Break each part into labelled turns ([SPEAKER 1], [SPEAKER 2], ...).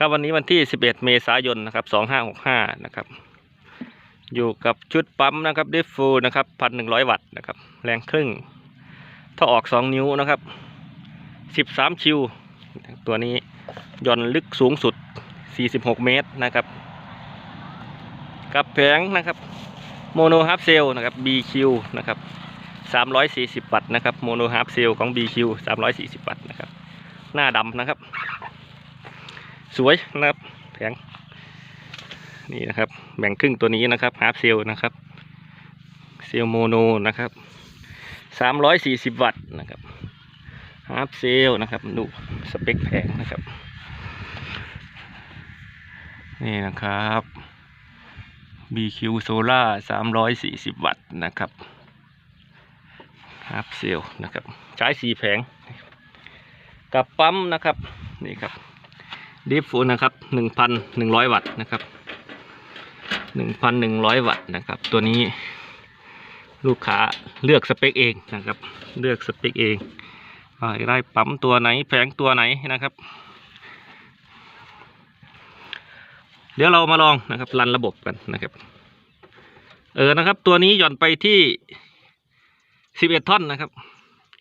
[SPEAKER 1] ครับวันนี้วันที่ 11 เมษายนนะครับ 2565 นะครับ อยู่กับชุดปั๊มนะครับดิฟฟูนะครับ1,100 วัตต์นะครับ แรงครึ่งถ้าออก 2 นิ้วนะครับ 13ชิว ตัวนี้ย่อนลึกสูงสุด 46 เมตรนะครับ กับแผงนะครับโมโนฮาร์ฟเซลนะครับ BQ นะครับ 340 วัตต์นะครับโมโนฮาร์ฟเซลของ BQ 340 วัตต์นะครับ หน้าดำนะครับ สวยนะครับแผงนี่นะครับ แบ่งครึ่งตัวนี้นะครับฮาร์ฟเซลนะครับเซลโมโนนะครับ340วัตต์นะครับฮาร์ฟเซลนะครับดูสเปคแผงนะครับ นี่นะครับ BQ Solar 340 วัตต์นะครับฮาร์ฟเซลนะครับ ใช้สีแผง กับปั๊มนะครับ นี่ครับ ดิฟฟูนะครับ1,100วัตต์นะครับ1,100วัตต์นะครับ ตัวนี้ลูกค้าเลือกสเปคเองนะครับ เลือกสเปคเองว่าได้ปั๊มตัวไหนแผงตัวไหนนะครับ เดี๋ยวเรามาลองนะครับรันระบบกันนะครับ เออนะครับ ตัวนี้หย่อนไปที่11ท่อนนะครับ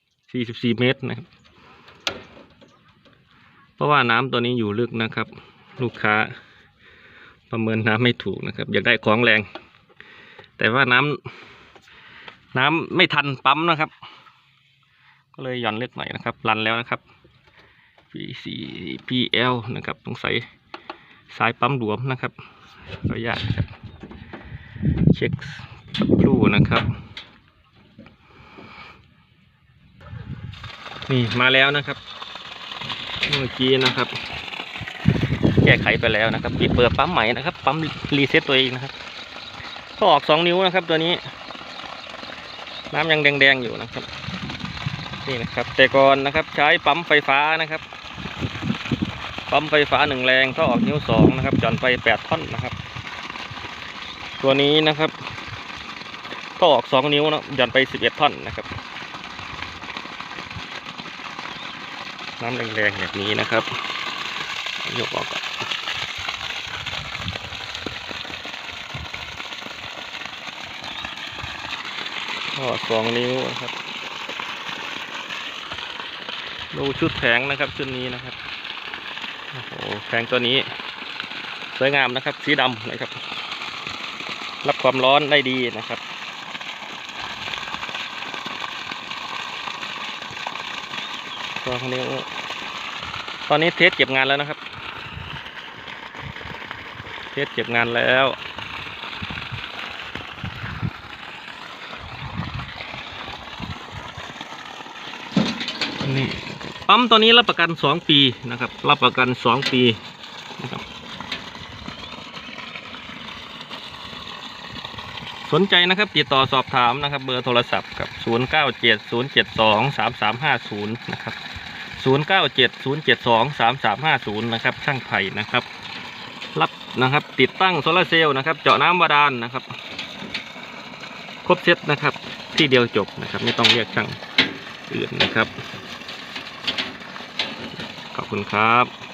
[SPEAKER 1] 44เมตรนะครับ เพราะว่าน้ำตัวนี้อยู่ลึกนะครับ ลูกค้าประเมินน้ำไม่ถูกนะครับ อยากได้ของแรง แต่ว่าน้ำน้ำไม่ทันปั๊มนะครับ ก็เลยหย่อนเล็กหน่อยนะครับ รันแล้วนะครับ P4 PL นะครับต้องใส่สายปั๊มหลวมนะครับขออนุญาตนะครับเช็คสักครู่นะครับ นี่มาแล้วนะครับ เมื่อกี้นะครับ แก้ไขไปแล้วนะครับปิดเปิดปั๊มใหม่นะครับ ปั๊มรีเซ็ตตัวเองนะครับ ก็ออกสองนิ้วนะครับ ตัวนี้ น้ำยังแดงๆอยู่นะครับ นี่นะครับ แต่ก่อนนะครับใช้ปั๊มไฟฟ้านะครับ ปั๊มไฟฟ้าหนึ่งแรงถ้าออกนิ้วสองนะครับจอนไปแปดท่อนนะครับ ตัวนี้นะครับถ้าออกสองนิ้วนะหย่อนไปสิบเอ็ดท่อนนะครับ น้ำแรงๆแบบนี้นะครับ ยกออกก่อนก็สองนิ้วนะครับ ดูชุดแผงนะครับชุดนี้นะครับ โอ้โหแผงตัวนี้สวยงามนะครับ สีดำนะครับ รับความร้อนได้ดีนะครับ ตัวคนิ้ตอนนี้เทสเก็บงานแล้วนะครับ เทสเก็บงานแล้วนี่ปั๊มตัวนี้รับประกันสองปีนะครับ รับประกันสองปีนะครับ สนใจนะครับติดต่อสอบถามนะครับ เบอร์โทรศัพท์กับ 0 9 7 0 7 2 3 3 5 0 นะครับ 0 9 7 0 7 2 3 3 5 0 นะครับ ช่างไผ่นะครับ รับนะครับ ติดตั้งโซลาเซลล์นะครับ เจาะน้ำบาดาลนะครับ ครบเซตนะครับ ที่เดียวจบนะครับ ไม่ต้องเรียกช่างอื่นนะครับ ขอบคุณครับ